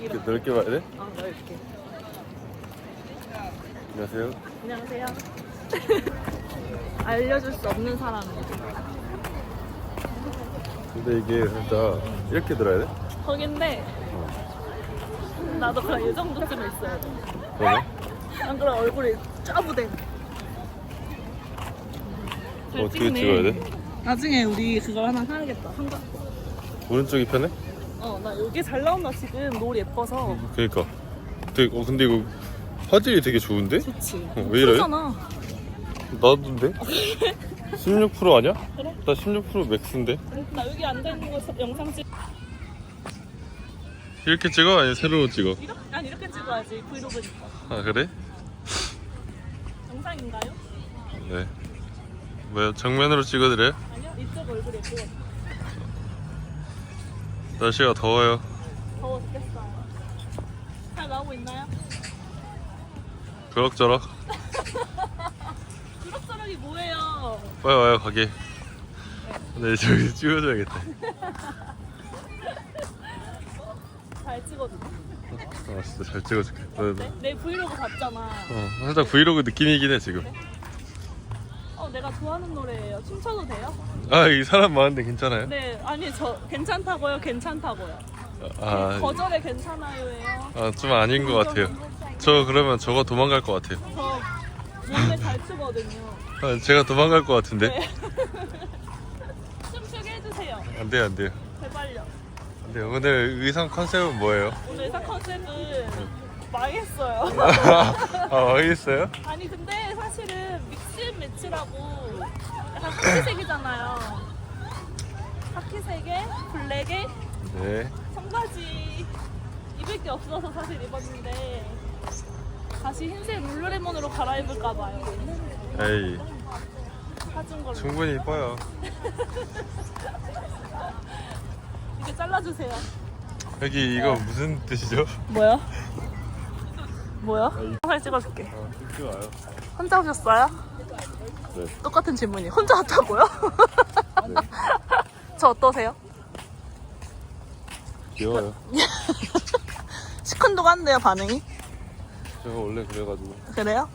이렇게 넓게 봐야 돼? 어, 넓게. 안녕하세요. 안녕하세요. 알려줄 수 없는 사람입니다. 근데 이게 살짝 이렇게 들어야 돼? 거긴데 나도 그냥 이 정도쯤 있어야 돼. 그러면? 안 그럼 얼굴이 짜부대. 잘 어떻게. 찍어야 돼? 나중에 우리 그걸 하나 사야겠다. 한가? 오른쪽이 편해? 여기 잘 나온다 지금 노을 예뻐서. 그니까. 되게, 어, 근데 이거 화질이 되게 좋은데? 좋지. 어, 왜 이래? 그러잖아. 나도인데? 16% 아니야? 그래? 나 16% 맥스인데? 나 여기 앉아 있는 거 영상 찍. 이렇게 찍어? 아니 새로 찍어? 이렇게 아니 이렇게 찍어야지 브이로그니까. 아 그래? 영상인가요? 네. 뭐야 정면으로 찍어드려요? 아니요 이쪽 얼굴 예쁘고 날씨가 더워요. 더워 죽겠어요. 잘 나오고 있나요? 그럭저럭. 그럭저럭이 뭐예요? 빨리 와요 가게. 네 저기 찍어줘야겠다. 잘 찍어줘. 아 진짜 잘 찍어줄게. 내 브이로그 봤잖아. 어, 살짝 브이로그 느낌이긴 해 지금. 어 내가 좋아하는 노래예요. 춤춰도 돼요? 아 이 사람 많은데 괜찮아요? 네 아니 저 괜찮다고요 괜찮다고요. 아, 거절에 괜찮아요예요. 아, 좀 아닌 것 같아요. 저 그러면 저거 도망갈 것 같아요. 저 몸매 잘 추거든요. 아, 제가 도망갈 것 같은데? 네. 춤추게 해주세요. 안 돼요, 안 돼요. 제발요. 안 돼요. 오늘 의상 컨셉은 뭐예요? 오늘 의사 컨셉은 망했어요. 아, 알겠어요? 아니 근데 사실은 믹스 매치라고 약간 카키색이잖아요. 카키색에 블랙에 네. 청바지 입을 게 없어서 사실 입었는데 다시 흰색 룰루레몬으로 갈아입을까 봐요. 에이, 사준 걸로. 충분히 이뻐요. 이게 잘라주세요. 여기 이거 무슨 뜻이죠? 뭐야? 뭐야? 영상 찍어줄게. 아, 찍지 마요. 혼자 오셨어요? 네. 똑같은 질문이. 혼자 왔다고요? 네. 저 어떠세요? 귀여워요. 시큰둥한데요 반응이? 제가 원래 그래가지고 그래요?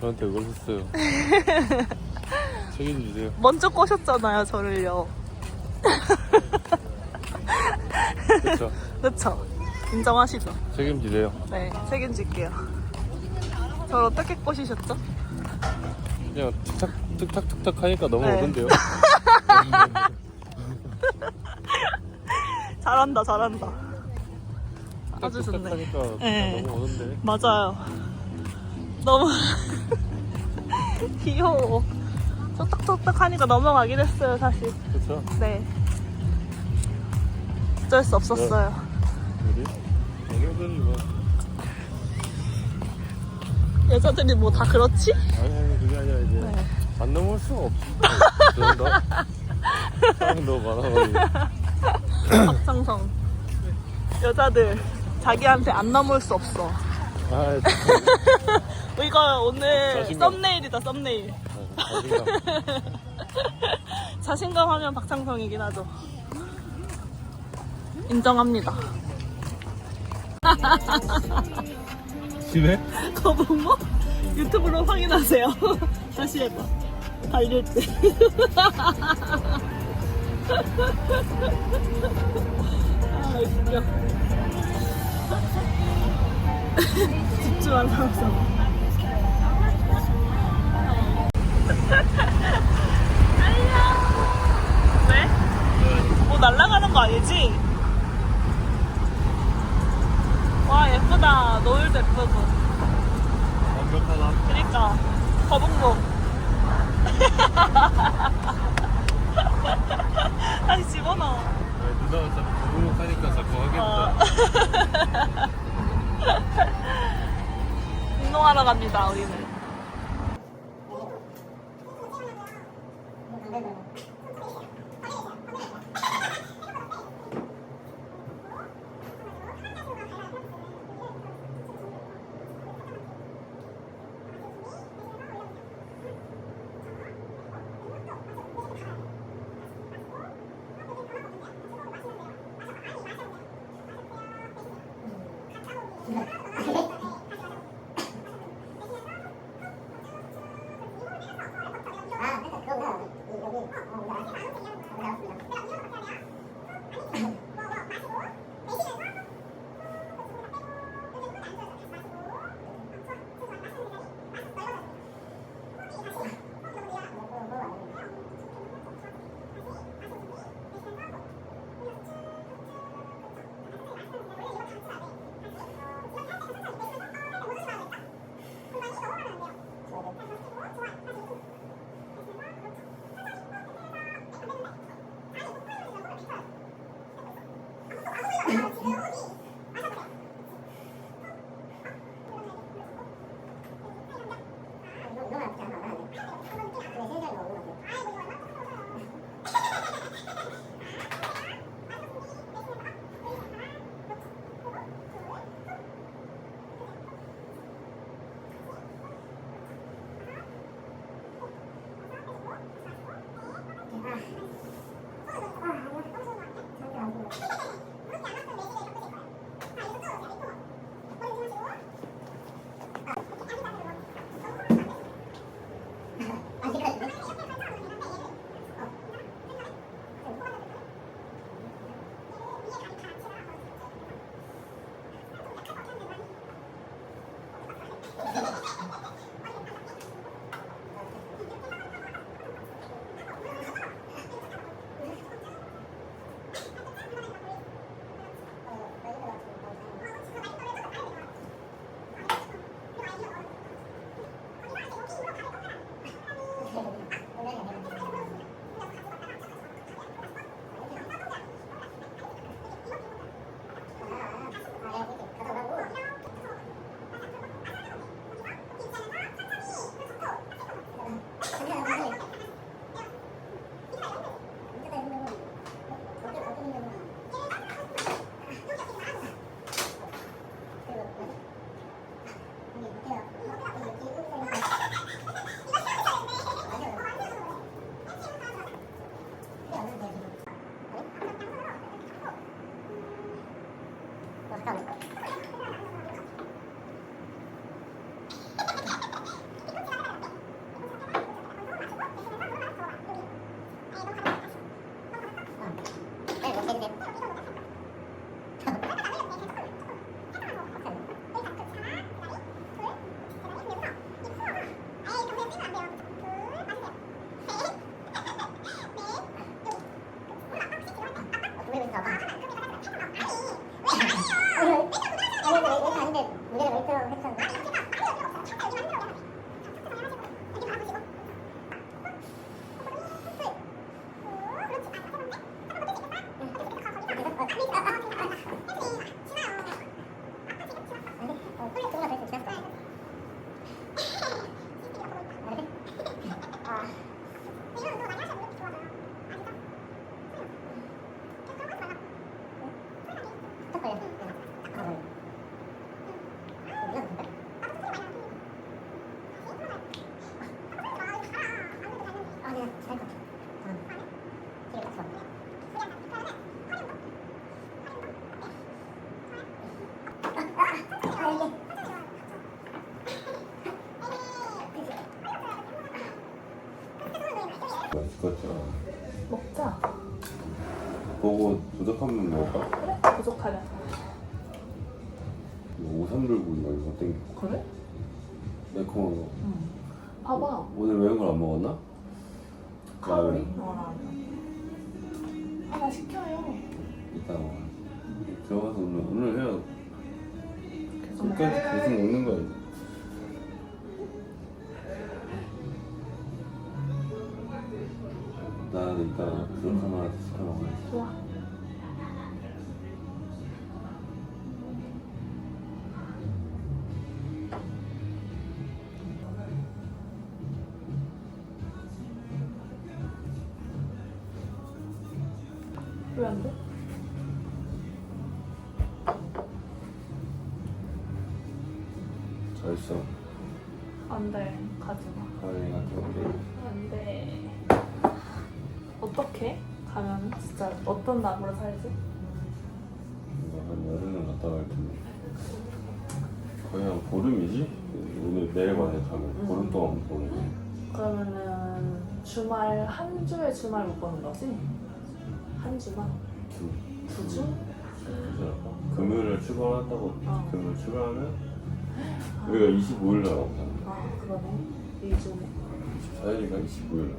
저한테 이걸 했어요. 책임주세요. 먼저 꼬셨잖아요 저를요. 그렇죠. 그쵸? 인정하시죠? 책임지세요. 네 책임질게요. 저를 어떻게 꼬시셨죠? 그냥 툭탁 툭탁 툭탁 하니까 너무 네. 오던데요. 잘한다 잘한다. 아주 툭탁 좋네. 하니까 그냥 네. 너무 오던데. 맞아요. 너무 귀여워. 톡톡톡톡 하니까 넘어가긴 했어요 사실. 그렇죠. 네. 어쩔 수 없었어요. 우리 여자들이 뭐 여자들이 뭐 다 그렇지? 아니 아니 그게 아니라 이제 네. 안 넘을 수가 없어. 그런가? 사람이 너무 많아가지고. 박상성. 여자들 자기한테 안 넘을 수 없어. 아, 이거 오늘 자신감. 썸네일이다 썸네일. 자신감. 자신감 하면 박상성이긴 하죠. 인정합니다. 심해? 거북목 유튜브로 확인하세요. 다시 해봐. 달릴 때. 아 웃겨. 집중한? 뭐 날아가는 거 아니지? 와 예쁘다. 노을도 예쁘고. 완벽하다. 그니까 거북목 다시 집어넣어 누나가 자꾸 거북목하니까 자꾸 어. 하겠다. 운동하러 갑니다 우리는 먹자. 보고 도적하면 먹을까? 부족하면. 이거 오삼불고기 말고 땡겨. 그래? 매콤한 거. 응. 봐봐. 오늘 매운 걸 안 먹었나? 카로리? 라면. 어, 라면. 하나 시켜요. 이따 먹어. 들어가서 오늘 오늘 해야 계속 끝까지 계속 먹는 거야 이제. 나는 이따 그렇게 하나 시켜 먹어야지. 어떻게? 가면 진짜 어떤 나무로 살지? 한 여름은 갔다 갈 텐데. 보름이지? 오늘 내일 만에 가면 보름 동안 못 보는 거야. 그러면은 주말 한 주에 주말 못 보는 거지? 한 주만? 두, 두 주? 그지 않을까? 금요일에 출발한다고 어. 금요일 출발하면 우리가 25일 날 나오잖아. 아 그러네. 이 주에 24일인가 25일 날.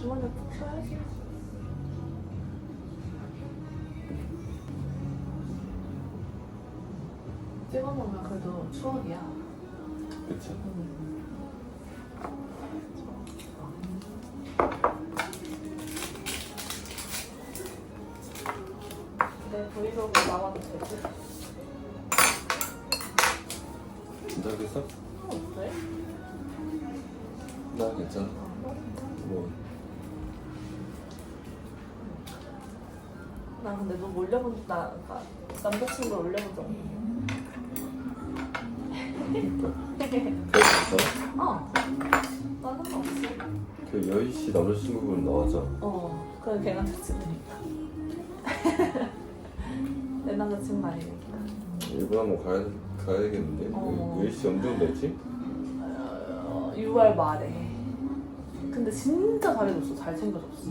주말에 푹 쉬어야지. 찍어놓으면 그래도 추억이야. 그치? 내 브이로그 나와도 되지? 괜찮겠어? 어, 왜? 나 괜찮아. 뭐 나 근데 너 올려본 나 그러니까 남자친구 올려본 적 없어. 어. 나 상관없어. 그 여희 씨 남자친구분 나왔잖아. 어. 그건 걔 남자친구니까. 내 남자친구 아니니까. 일본 한번 가야 가야겠는데. 어. 여희 씨 언제? 어, 6월 말에. 근데 진짜 잘해줬어. 잘 챙겨줬어.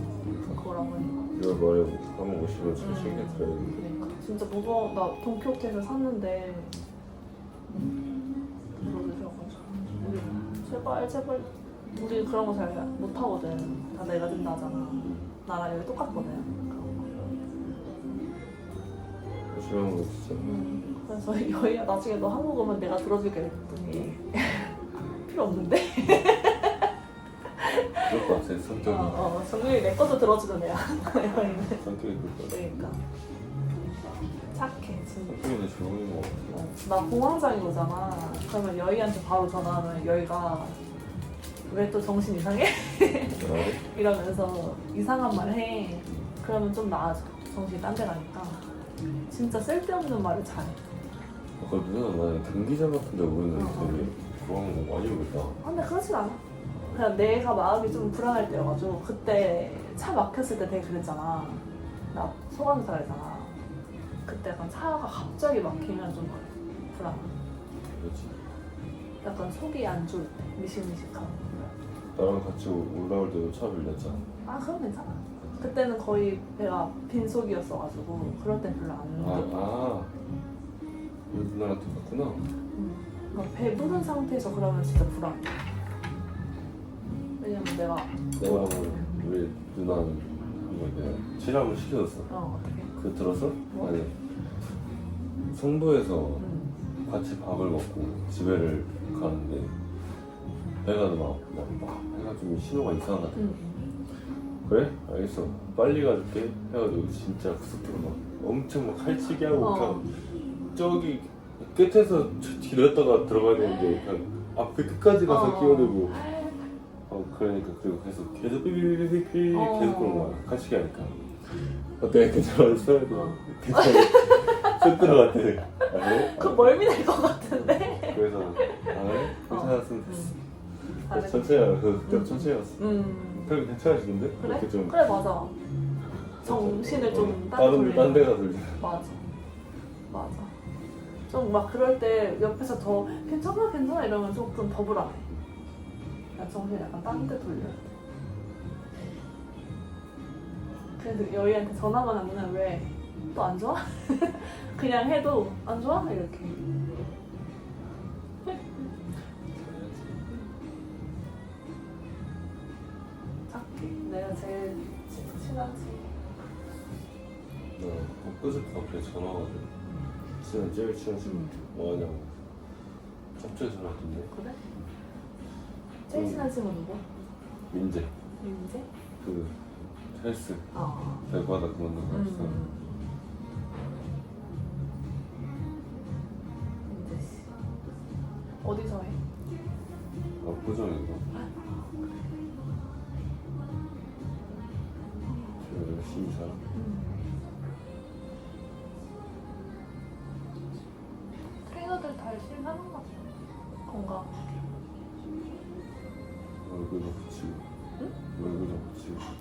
그거라고 해. 6월 말에 한번 오시면 잘 음. 챙겨드려야겠네. 그러니까 진짜 무서워. 나 동키호테에서 샀는데. 우리 제발 제발 우리 그런 거 잘 못하거든. 다 내가 된다 하잖아. 나랑 여기 똑같거든. 조용한 거 진짜. 음, 그래서 여희야 나중에 너 한국 오면 내가 들어줄게 했더니 필요 없는데? 그럴 것 같아 성격이. 어, 어, 정민이 내 것도 들어주는 애야. 성격이 그럴 것 같아. 그러니까 착해 진짜. 성격이 더 좋은 거 같아. 어, 나 공황장애 오잖아. 그러면 여희한테 바로 전화하면 여희가 왜 또 정신 이상해? 이러면서 이상한 말 해. 그러면 좀 나아져. 정신이 딴 데 가니까. 진짜 쓸데없는 말을 잘해. 아까 누나 나는 경기장 같은 데 오면 어. 되게 그런 거 많이 오겠다. 아, 근데 그렇진 않아. 그냥 내가 마음이 좀 불안할 때여가지고 그때 차 막혔을 때 되게 그랬잖아. 나 소방사 했잖아. 그때 약간 차가 갑자기 막히면 좀 불안. 그렇지. 약간 속이 안 좋을 때 미식미식하고. 나랑 같이 올라올 때도 차 빌렸잖아. 아 그럼 괜찮아. 그때는 거의 배가 빈속이었어가지고 그럴 땐 별로 안 아. 아. 우리 누나랑 똑같구나. 음. 그러니까 배 부른 상태에서 그러면 진짜 불안. 내가 내가 우리 누나는 이거 내가 치료를 시켜줬어. 어 어떻게? 그 들었어? 뭐? 아니. 성도에서 음. 같이 밥을 먹고 집에를 가는데 배가 막, 막, 막 해가지고 신호가 이상하다. 음. 그래? 알겠어. 빨리 가줄게. 해가지고 진짜 구석으로 막 엄청 막 칼치기 하고 어. 그냥 저기 끝에서 저 뒤렸다가 들어가야 되는데 그냥 앞에 끝까지 가서 어. 끼어들고 어 그러니까 그리고 계속 계속 삐삐삐삐삐 어. 계속 그런 거야. 칼치기 하니까. 어때? 어. 괜찮아. 쑥 들어갔대. 아, 그래? 그 멀미 날 것 같은데. 그래서 아 그래? 괜찮았으면 됐어. 음. 잘했어. 천천히. 그 그때 음. 천천히 갔어. 음. 그래 괜찮아지는데? 그래? 이렇게 좀 그래 맞아. 정신을 좀 어, 딴데 다른 돌리는 딴 데가 돌려. 맞아. 맞아. 좀 막 그럴 때 옆에서 더 괜찮아 괜찮아 이러면 조금 더 불안 해. 야 정신 약간 딴 데 돌려. 그래서 여희한테 전화만 하면 왜 또 안 좋아? 그냥 해도 안 좋아? 이렇게. 착해. 내가 제일 친- 친하지. 나 엊그제 밤에 전화 와가지고 친한 제일 친한 친구 응. 뭐하냐고 갑자기 전화 왔던데 그래? 제일 음. 친한 친구 누구? 민재 민재? 그 헬스 아. 대구하다 그만둔 거 있어 음. 민재 씨. 어디서 해? 압구정인가? 저 열심히 살아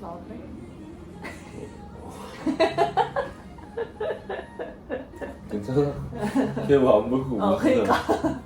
나 그래? 괜찮아? 걔뭐안 보이고 어. 그러니까.